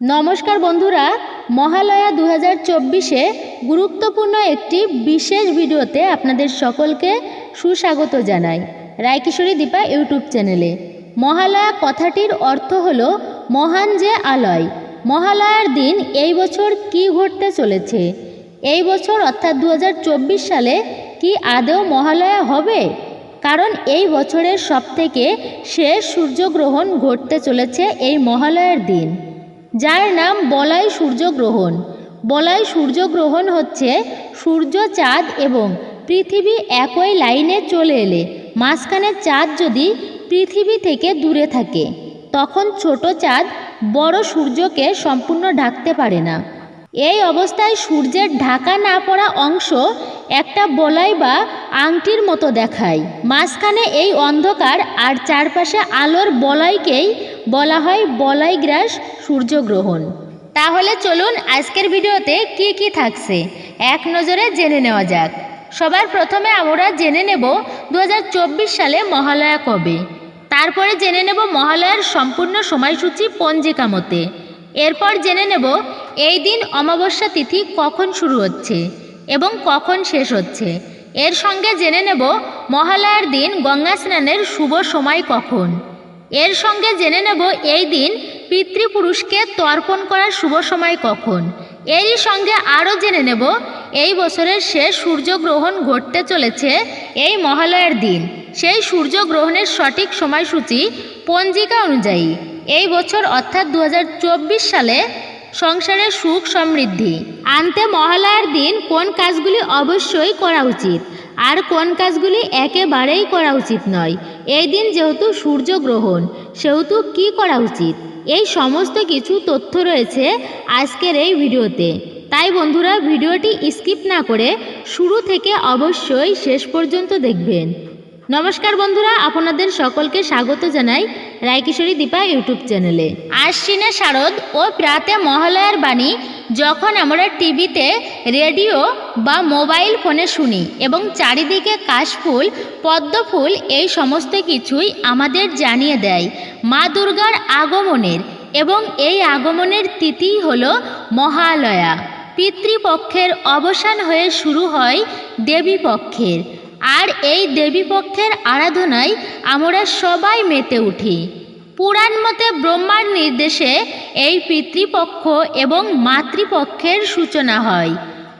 নমস্কার বন্ধুরা, মহালয়া দু হাজার চব্বিশে গুরুত্বপূর্ণ একটি বিশেষ ভিডিওতে আপনাদের সকলকে সুস্বাগত জানাই রায়কিশোরী দীপা ইউটিউব চ্যানেলে। মহালয়া কথাটির অর্থ হল মহান যে আলয়। মহালয়ার দিন এই বছর কি ঘটতে চলেছে? এই বছর অর্থাৎ দু হাজার চব্বিশ সালে কি আদৌ মহালয়া হবে? কারণ এই বছরের সবথেকে শেষ সূর্যগ্রহণ ঘটতে চলেছে এই মহালয়ার দিন। যার নাম বলাই সূর্যগ্রহণ। বলাই সূর্যগ্রহণ হচ্ছে সূর্য চাঁদ এবং পৃথিবী একই লাইনে চলে এলে মাঝখানে চাঁদ যদি পৃথিবী থেকে দূরে থাকে, তখন ছোট চাঁদ বড় সূর্যকে সম্পূর্ণ ঢাকতে পারে না। এই অবস্থায় সূর্যের ঢাকা না পড়া অংশ একটা বলাই বা আংটির মতো দেখায়। মাঝখানে এই অন্ধকার আর চারপাশে আলোর বলয়কেই বলা হয় বলাই বলয়গ্রাস সূর্যগ্রহণ। তাহলে চলুন আজকের ভিডিওতে কি কি থাকছে, এক নজরে জেনে নেওয়া যাক। সবার প্রথমে আমরা জেনে নেব দু হাজার চব্বিশ সালে মহালয়া কবে। তারপরে জেনে নেব মহালয়ার সম্পূর্ণ সময়সূচি পঞ্জিকা মতে। এরপর জেনে নেব এই দিন অমাবস্যা তিথি কখন শুরু হচ্ছে এবং কখন শেষ হচ্ছে। এর সঙ্গে জেনে নেব মহালয়ার দিন গঙ্গা স্নানের শুভ সময় কখন। এর সঙ্গে জেনে নেব এই দিন পিতৃপুরুষকে তর্পণ করার শুভ সময় কখন। এরই সঙ্গে আরও জেনে নেব, এই বছরের শেষ সূর্যগ্রহণ ঘটতে চলেছে এই মহালয়ার দিন। সেই সূর্যগ্রহণের সঠিক সময়সূচি পঞ্জিকা অনুযায়ী এই বছর অর্থাৎ দু হাজার চব্বিশ সালে সংসারের সুখ সমৃদ্ধি। আনতে মহালয়ার দিন কোন কাজগুলি অবশ্যই করা উচিত, আর কোন কাজগুলি একেবারেই করা উচিত নয় এই দিন যেহেতু সূর্যগ্রহণ, সেহেতু কি করা উচিত? এই সমস্ত কিছু তথ্য রয়েছে আজকের এই ভিডিওতে। তাই বন্ধুরা, ভিডিওটি স্কিপ না করে শুরু থেকে অবশ্যই শেষ পর্যন্ত দেখবেন। নমস্কার বন্ধুরা, আপনাদের সকলকে স্বাগত জানাই রায়কিশোরী দীপা ইউটিউব চ্যানেলে। আশ্বিনে শারদ ও প্রাতে মহালয়ার বাণী যখন আমরা টিভিতে রেডিও বা মোবাইল ফোনে শুনি এবং চারিদিকে কাশফুল, পদ্মফুল এই সমস্ত কিছুই আমাদের জানিয়ে দেয় মা দুর্গার আগমনের এবং এই আগমনের তিথি হল মহালয়া। পিতৃপক্ষের অবসান হয়ে শুরু হয় দেবীপক্ষের। আর এই দেবীপক্ষের আরাধনায় আমরা সবাই মেতে উঠি। পুরাণ মতে ব্রহ্মার নির্দেশে এই পিতৃপক্ষ এবং মাতৃপক্ষের সূচনা হয়।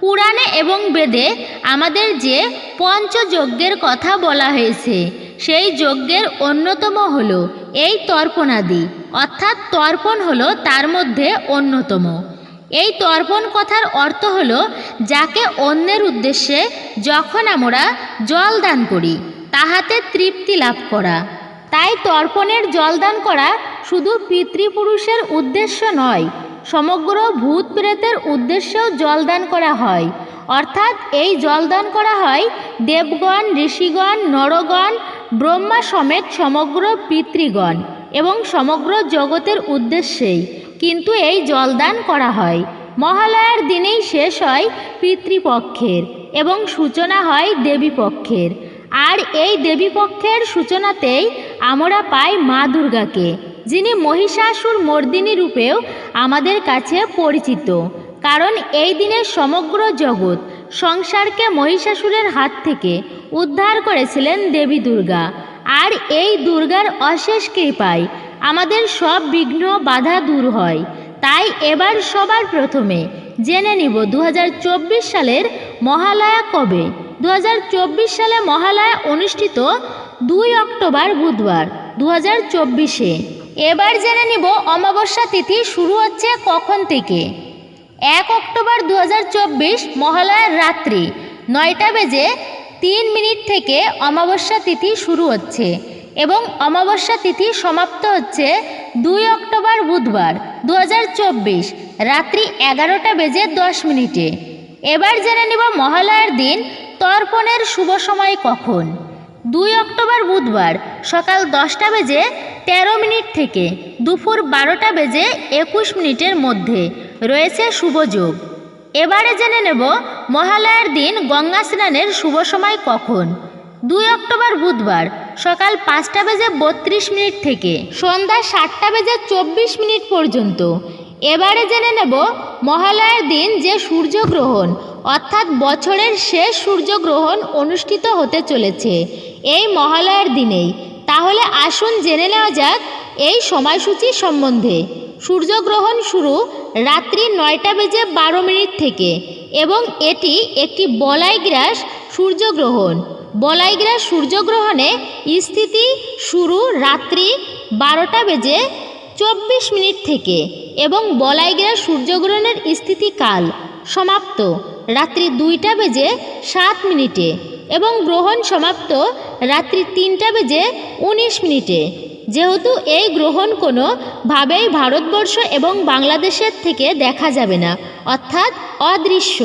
পুরাণে এবং বেদে আমাদের যে পঞ্চযজ্ঞের কথা বলা হয়েছে, সেই যজ্ঞের অন্যতম হল এই তর্পণাদি, অর্থাৎ তর্পণ হল তার মধ্যে অন্যতম। এই তর্পণ কথার অর্থ হল যাকে অন্যের উদ্দেশ্যে যখন আমরা জল দান করি, তাহাতে তৃপ্তি লাভ করা। তাই তর্পণের জলদান করা শুধু পিতৃপুরুষের উদ্দেশ্য নয়, সমগ্র ভূত প্রেতের উদ্দেশ্যেও জলদান করা হয়। অর্থাৎ এই জলদান করা হয় দেবগণ, ঋষিগণ, নরগণ, ব্রহ্মা সমেত সমগ্র পিতৃগণ এবং সমগ্র জগতের উদ্দেশ্যেই। কিন্তু এই জলদান করা হয়। মহালয়ার দিনেই শেষ হয় পিতৃপক্ষের এবং সূচনা হয় দেবীপক্ষের। আর এই দেবীপক্ষের সূচনাতেই আমরা পাই মা দুর্গাকে, যিনি মহিষাসুর মর্দিনী রূপেও আমাদের কাছে পরিচিত। কারণ এই দিনে সমগ্র জগৎ সংসারকে মহিষাসুরের হাত থেকে উদ্ধার করেছিলেন দেবী দুর্গা। আর এই দুর্গার অশেষ কৃপায় আমাদের সব বিঘ্ন বাধা দূর হয়। তাই এবার সবার প্রথমে জেনে নিব দু হাজার চব্বিশ সালের মহালয়া কবে। দু হাজার চব্বিশ সালে মহালয়া অনুষ্ঠিত দুই অক্টোবর বুধবার দু হাজার চব্বিশে। এবার জেনে নিব অমাবস্যা তিথি শুরু হচ্ছে কখন থেকে। এক অক্টোবর দু চব্বিশ মহালয়ার রাত্রি নয়টা বেজে তিন মিনিট থেকে অমাবস্যা তিথি শুরু হচ্ছে এবং অমাবস্যা তিথি সমাপ্ত হচ্ছে দুই অক্টোবর বুধবার দু হাজার চব্বিশ রাত্রি এগারোটা বেজে দশ মিনিটে। এবার জেনে নিব মহালয়ার দিন তর্পণের শুভ সময় কখন। দুই অক্টোবর বুধবার সকাল দশটা বেজে তেরো মিনিট থেকে দুপুর বারোটা বেজে একুশ মিনিটের মধ্যে রয়েছে শুভযোগ এবারে জেনে নেব মহালয়ার দিন গঙ্গা স্নানের শুভ সময় কখন। দুই অক্টোবর বুধবার সকাল পাঁচটা বেজে বত্রিশ মিনিট থেকে সন্ধ্যা সাতটা বেজে চব্বিশ মিনিট পর্যন্ত। এবারে জেনে নেব মহালয়ার দিন যে সূর্যগ্রহণ অর্থাৎ বছরের শেষ সূর্যগ্রহণ অনুষ্ঠিত হতে চলেছে এই মহালয়ার দিনেই। তাহলে আসুন জেনে নেওয়া যাক এই সময়সূচি সম্বন্ধে। সূর্যগ্রহণ শুরু রাত্রি নয়টা বেজে বারো মিনিট থেকে এবং এটি একটি বলাইগ্রাস সূর্যগ্রহণ। বলাইগ্রাস সূর্যগ্রহণে স্থিতি শুরু রাত্রি বারোটা বেজে চব্বিশ মিনিট থেকে এবং বলাইগ্রাস সূর্যগ্রহণের স্থিতিকাল সমাপ্ত। রাত্রি দুইটা বেজে সাত মিনিটে এবং গ্রহণ সমাপ্ত রাত্রি তিনটা বেজে উনিশ মিনিটে। যেহেতু এই গ্রহণ কোনো ভাবেই ভারতবর্ষ এবং বাংলাদেশের থেকে দেখা যাবে না, অর্থাৎ অদৃশ্য।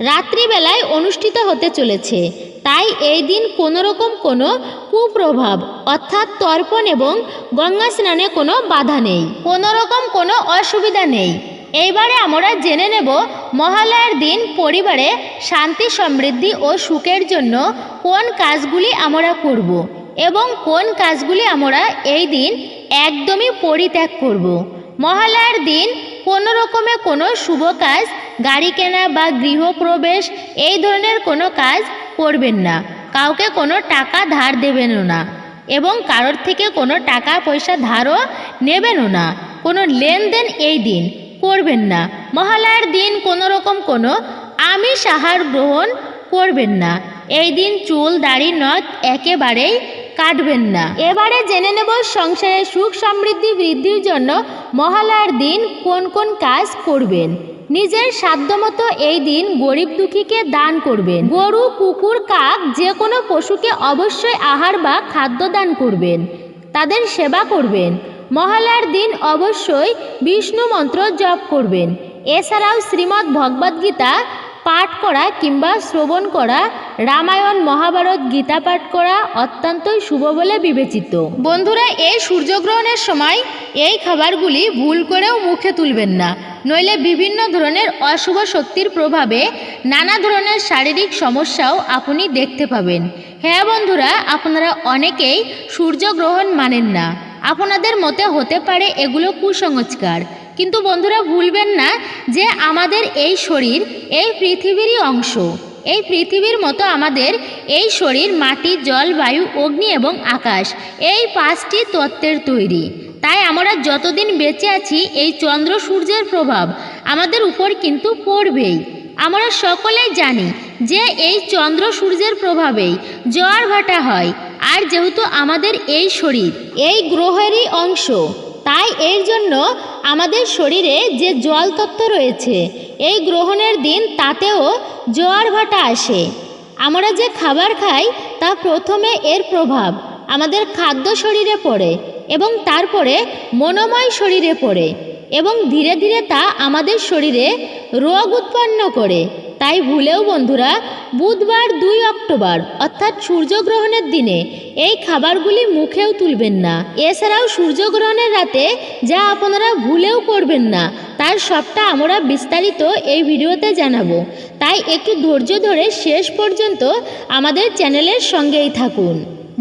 রাত্রিবেলায় অনুষ্ঠিত হতে চলেছে, তাই এই দিন কোনো রকম কোনো কুপ্রভাব, অর্থাৎ তর্পণ এবং গঙ্গা স্নানে কোনো বাধা নেই। কোনো রকম কোনো অসুবিধা নেই। এইবারে আমরা জেনে নেব মহালয়ার দিন পরিবারে শান্তি, সমৃদ্ধি ও সুখের জন্য কোন কাজগুলি আমরা করব এবং কোন কাজগুলি আমরা এই দিন একদমই পরিত্যাগ করব। মহালয়ার দিন কোনো রকমে কোনো শুভ কাজ, গাড়ি কেনা বা গৃহপ্রবেশ, এই ধরনের কোনো কাজ করবেন না। কাউকে কোনো টাকা ধার দেবেনও না এবং কারোর থেকে কোনো টাকা পয়সা ধারও নেবেনও না। কোনো লেনদেন এই দিন করবেন না। মহালয়ার দিন কোনো রকম কোনো আমিষ আহার গ্রহণ করবেন না। এই দিন চুল, দাড়ি, নখ একেবারেই কাটবেন না। এবারে জেনে নেব সংসারে সুখ সমৃদ্ধি বৃদ্ধির জন্য মহালয়ার দিন কোন কোন কাজ করবেন। নিজের সাধ্যমতো এই দিন গরিব দুঃখীকে দান করবেন। গরু, কুকুর, কাক, যে কোনো পশুকে অবশ্যই আহার বা খাদ্য দান করবেন। তাদের সেবা করবেন। মহালয়ার দিন অবশ্যই বিষ্ণু মন্ত্র জপ করবেন। এছাড়াও শ্রীমদ্ ভগবদ্গীতা পাঠ করা কিংবা শ্রবণ করা, রামায়ণ, মহাভারত গীতা পাঠ করা অত্যন্তই শুভ বলে বিবেচিত। বন্ধুরা, এই সূর্যগ্রহণের সময় এই খাবারগুলি ভুল করেও মুখে তুলবেন না। নইলে বিভিন্ন ধরনের অশুভ শক্তির প্রভাবে নানা ধরনের শারীরিক সমস্যাও আপনি দেখতে পাবেন। হ্যাঁ বন্ধুরা, আপনারা অনেকেই সূর্যগ্রহণ মানেন না। আপনাদের মতে হতে পারে এগুলো কুসংস্কার। কিন্তু বন্ধুরা, ভুলবেন না যে আমাদের এই শরীর এই পৃথিবীরই অংশ। এই পৃথিবীর মতো আমাদের এই শরীর মাটি, জল, বায়ু, অগ্নি এবং আকাশ, এই পাঁচটি তত্ত্বের তৈরি। তাই আমরা যতদিন বেঁচে আছি, এই চন্দ্র সূর্যের প্রভাব আমাদের উপর কিন্তু পড়বেই। আমরা সকলেই জানি যে এই চন্দ্র সূর্যের প্রভাবেই জ্বর ভাটা হয়। আর যেহেতু আমাদের এই শরীর, এই গ্রহেরই অংশ, তাই এর জন্য আমাদের শরীরে যে জল তত্ত্ব রয়েছে, এই গ্রহণের দিন তাতেও জোয়ার ভাটা আসে। আমরা যে খাবার খাই, তা প্রথমে এর প্রভাব আমাদের খাদ্য শরীরে পড়ে এবং তারপরে মনোময় শরীরে পড়ে এবং ধীরে ধীরে তা আমাদের শরীরে রোগ উৎপন্ন করে। তাই ভুলেও বন্ধুরা, বুধবার দুই অক্টোবর, অর্থাৎ সূর্যগ্রহণের দিনে, এই খাবারগুলি মুখেও তুলবেন না। এছাড়াও সূর্যগ্রহণের রাতে যা আপনারা ভুলেও করবেন না, তার সবটা আমরা বিস্তারিত এই ভিডিওতে জানাব। তাই একটু ধৈর্য ধরে শেষ পর্যন্ত আমাদের চ্যানেলের সঙ্গেই থাকুন।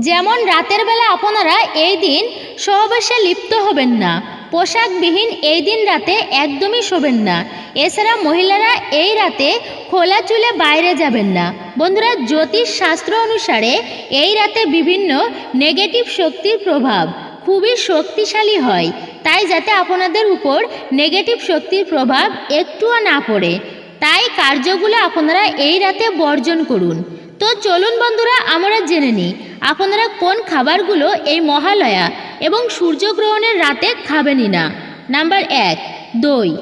যেমন রাতের বেলা আপনারা এই দিন সহবাসে লিপ্ত হবেন না পোশাকবিহীন এই দিন রাতে একদমই শোবেন না। এছাড়া মহিলারা এই রাতে খোলা চুলে বাইরে যাবেন না। বন্ধুরা, জ্যোতিষ শাস্ত্র অনুসারে এই রাতে বিভিন্ন নেগেটিভ শক্তির প্রভাব খুবই শক্তিশালী হয়। তাই যাতে আপনাদের উপর নেগেটিভ শক্তির প্রভাব একটুও না পড়ে, তাই কার্যগুলো আপনারা এই রাতে বর্জন করুন। তো চলুন বন্ধুরা, আমরা জেনে নিই আপনারা কোন খাবারগুলো এই মহালয়া এবং সূর্যগ্রহণের রাতে খাবেনই না? নাম্বার এক, দই।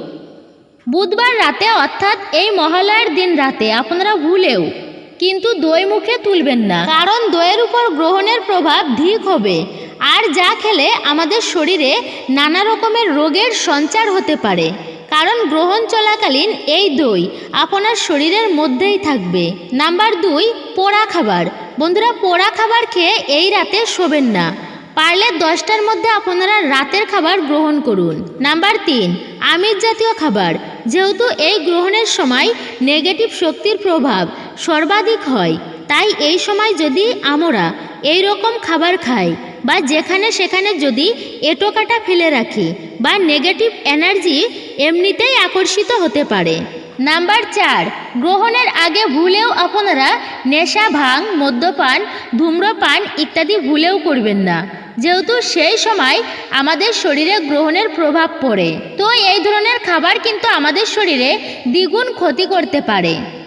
বুধবার রাতে অর্থাৎ এই মহালয়ার দিন রাতে আপনারা ভুলেও কিন্তু দই মুখে তুলবেন না। কারণ দইয়ের উপর গ্রহণের প্রভাব ধিক হবে। আর যা খেলে আমাদের শরীরে নানা রকমের রোগের সঞ্চার হতে পারে। কারণ গ্রহণ চলাকালীন এই দই আপনার শরীরের মধ্যেই থাকবে। নাম্বার দুই, পোড়া খাবার। বন্ধুরা পোড়া খাবার খেয়ে এই রাতে শোবেন না। পারলে দশটার মধ্যে আপনারা রাতের খাবার গ্রহণ করুন। নাম্বার তিন, আমিষ জাতীয় খাবার। যেহেতু এই গ্রহণের সময় নেগেটিভ শক্তির প্রভাব সর্বাধিক হয়, তাই এই সময় যদি আমরা এই রকম খাবার খাই বা যেখানে সেখানে যদি এটোকাটা ফেলে রাখি বা নেগেটিভ এনার্জি এমনিতেই আকর্ষিত হতে পারে। নাম্বার চার, গ্রহণের আগে ভুলেও আপনারা নেশা, ভাং, মদ্যপান, ধূম্রপান ইত্যাদি ভুলেও করবেন না। যেহেতু সেই সময় আমাদের শরীরে গ্রহণের প্রভাব পড়ে। তো এই ধরনের খাবার কিন্তু আমাদের শরীরে দ্বিগুণ ক্ষতি করতে পারে।